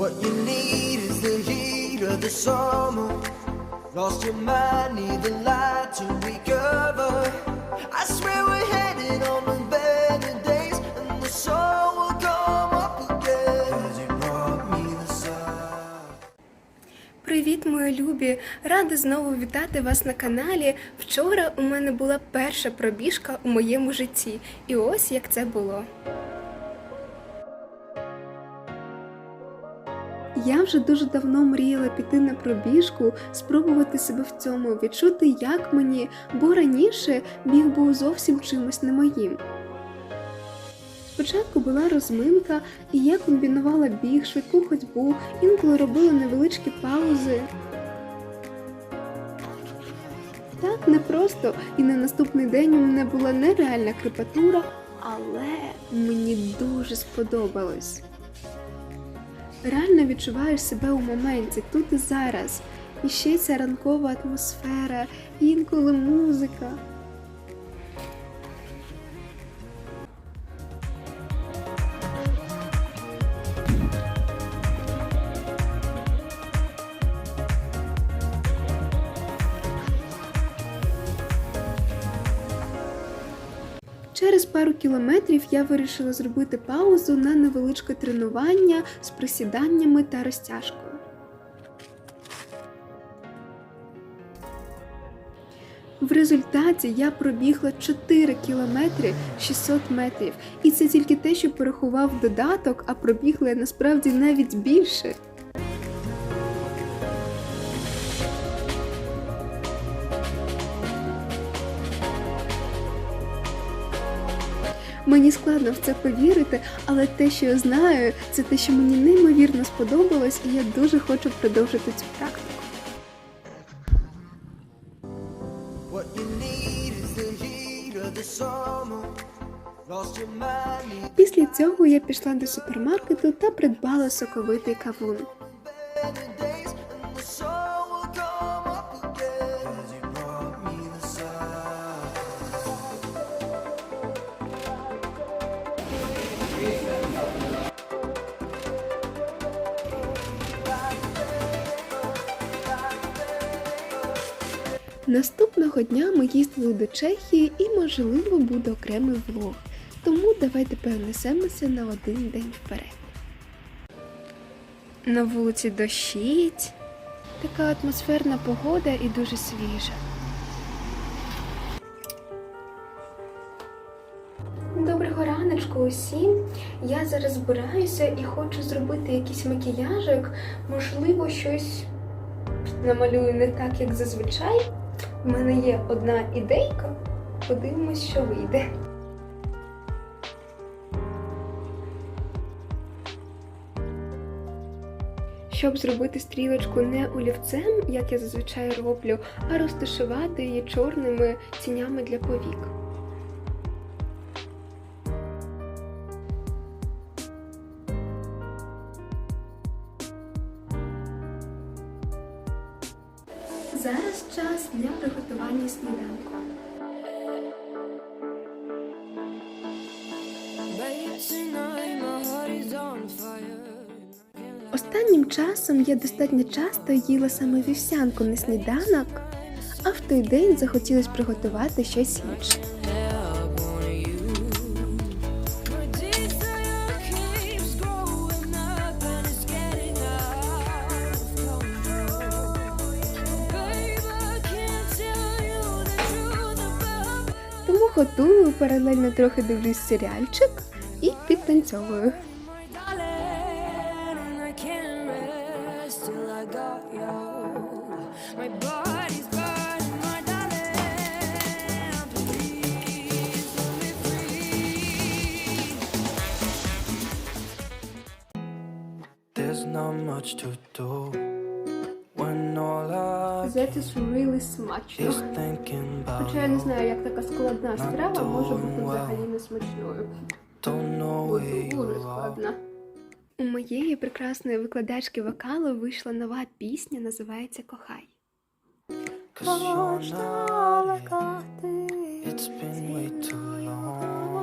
What you need is the heat of the summer. Lost your mind, need the light to recover. I swear we're headed on the better days, and the sun will come up again. 'Cause you brought me the sun. Привіт, мої любі! Рада знову вітати вас на каналі. Вчора у мене була перша пробіжка у моєму житті, і ось як це було. Я вже дуже давно мріяла піти на пробіжку, спробувати себе в цьому, відчути, як мені, бо раніше біг був зовсім чимось не моїм. Спочатку була розминка, і я комбінувала біг, швидку ходьбу, інколи робила невеличкі паузи. Так непросто, і на наступний день у мене була нереальна крепатура, але мені дуже сподобалось. Реально відчуваєш себе у моменті, тут і зараз. І ще ця ранкова атмосфера, інколи музика. Через пару кілометрів я вирішила зробити паузу на невеличке тренування з присіданнями та розтяжкою. В результаті я пробігла 4 кілометри 600 метрів, і це тільки те, що порахував додаток, а пробігла я насправді навіть більше. Мені складно в це повірити, але те, що я знаю, це те, що мені неймовірно сподобалось, і я дуже хочу продовжити цю практику. Після цього я пішла до супермаркету та придбала соковитий кавун. Наступного дня ми їздили до Чехії і, можливо, буде окремий влог. Тому давайте перенесемося на один день вперед. На вулиці дощить. Така атмосферна погода і дуже свіжа. Доброго раночку усім. Я зараз збираюся і хочу зробити якийсь макіяжик, можливо, щось намалюю не так, як зазвичай. У мене є одна ідейка. Подивимось, що вийде. Щоб зробити стрілочку не олівцем, як я зазвичай роблю, а розташувати її чорними тінями для повік. Час для приготування сніданку. Останнім часом я достатньо часто їла саме вівсянку на сніданок, а в той день захотілося приготувати щось інше. Готую, паралельно трохи дивлюсь серіальчик і підтанцьовую. There's not much to do Is really смачно. Хоча я не знаю, як така складна страва може бути взагалі не смачною. Дуже складна. У моєї прекрасної викладачки вокалу вийшла нова пісня, називається Кохай. Cause you're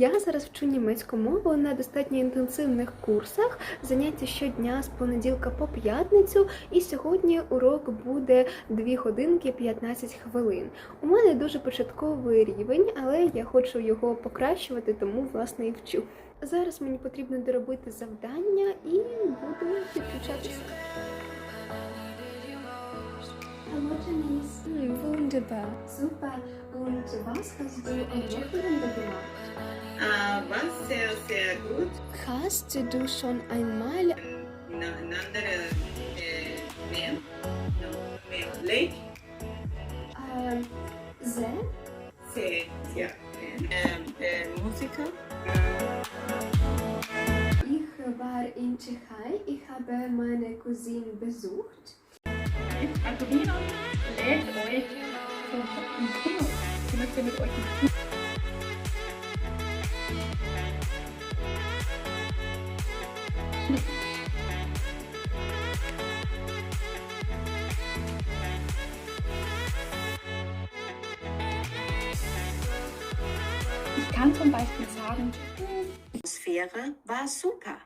Я зараз вчу німецьку мову на достатньо інтенсивних курсах, заняття щодня з понеділка по п'ятницю, і сьогодні урок буде 2 годинки 15 хвилин. У мене дуже початковий рівень, але я хочу його покращувати, тому власне і вчу. Зараз мені потрібно доробити завдання і буду підключатися. Hm, wunderbar. Super. Und was hast du am Wochenende Hast du schon einmal In ein anderes äh, Meer, no, Meer, Lake, ähm, See? See, ja, ähm, äh, Musiker. Ich war in Tschechei. Ich habe meine Cousine besucht. Also Nina lädt euch. Sie möchte mit euch kann zum Beispiel sagen, die Atmosphäre war super.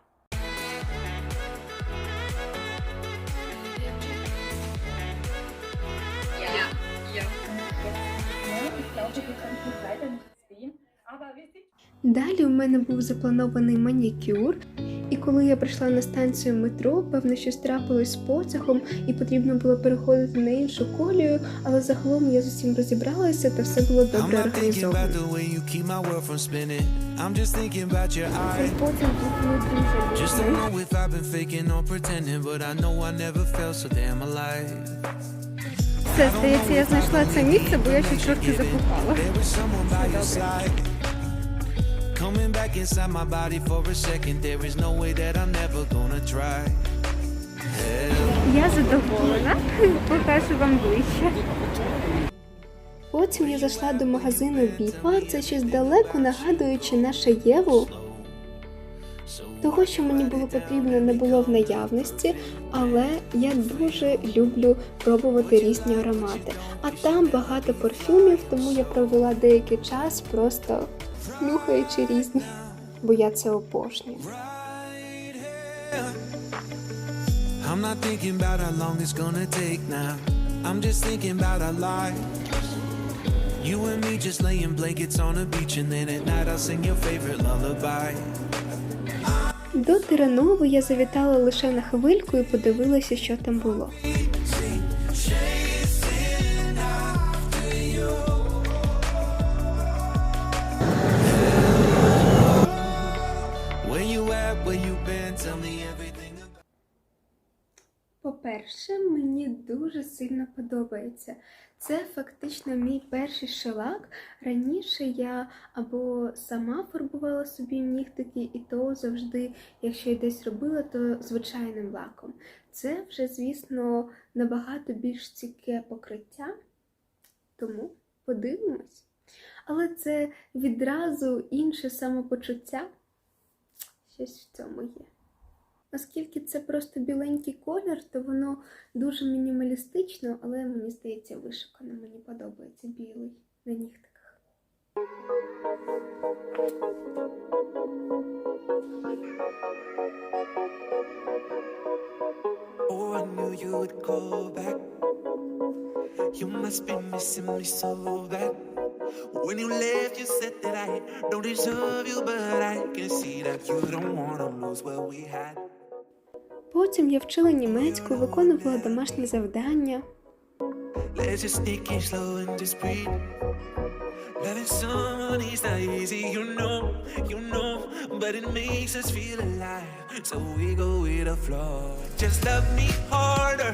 ja, ich glaube, wir können leider nicht sehen, aber wir sind Далі у мене був запланований манікюр, і коли я прийшла на станцію метро, певно, щось трапилось з потягом, і потрібно було переходити на іншу колію, але загалом я з усім розібралася та все було добре організовано. Цей потяг дуже. Все, здається, я знайшла це місце, бо я ще трохи заблукала. Coming back inside my body for a second. There is no way that I'm never gonna try. Я задоволена, покажу вам ближче. Потім я зайшла до магазину Віпа, це щось далеко нагадуючи нашу Єву. Того, що мені було потрібно, не було в наявності, але я дуже люблю пробувати різні аромати. А там багато парфюмів, тому я провела деякий час просто нюхаючи різні, бо я це обожнюю. I'm not thinking about how long it's gonna take now. I'm just thinking about our lives. You and me just laying blankets on a beach, and then at night I'll sing your favorite lullaby. До Тиранову я завітала лише на хвильку і подивилася, що там було. По-перше, мені дуже сильно подобається. Це фактично мій перший шелак. Раніше я або сама фарбувала собі нігтики, і то завжди, якщо я десь робила, то звичайним лаком. Це вже, звісно, набагато більш цікке покриття, тому подивимось. Але це відразу інше самопочуття. Щось в цьому є. Оскільки це просто біленький колір, то воно дуже мінімалістично, але мені здається вишукано. Мені подобається білий на нігтиках. Oh, I knew you would go back. You must be missing me so bad. When you left, you said that I don't deserve you, but I can see that you don't wanna lose what we had. Потім я вчила німецьку, виконувала домашні завдання. Let's just take it slow and just breathe. Loving someone is not easy, you know, you know, but it makes us feel alive. So we go with the flow. Just love me harder,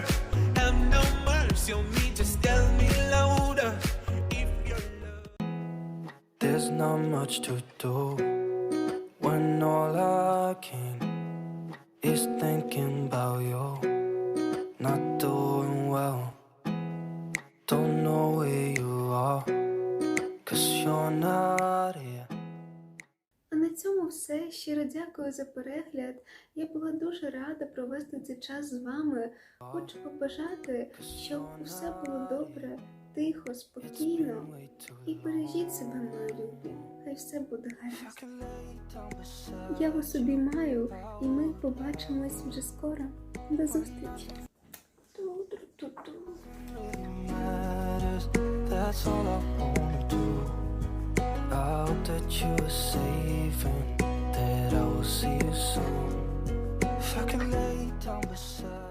not much to do when all I can is thinking about you. Not doing well, don't know where you are, cause you're not here. А на цьому все. Щиро дякую за перегляд. Я була дуже рада провести цей час з вами. Хочу побажати, щоб усе було добре тихо, спокійно і бережіть себе, мої любі. Хай все буде гаразд. Я вас обіймаю, і ми побачимось вже скоро. До зустрічі. That's all I wanna do. I hope that you safe and that I will see you soon. If I can lay down beside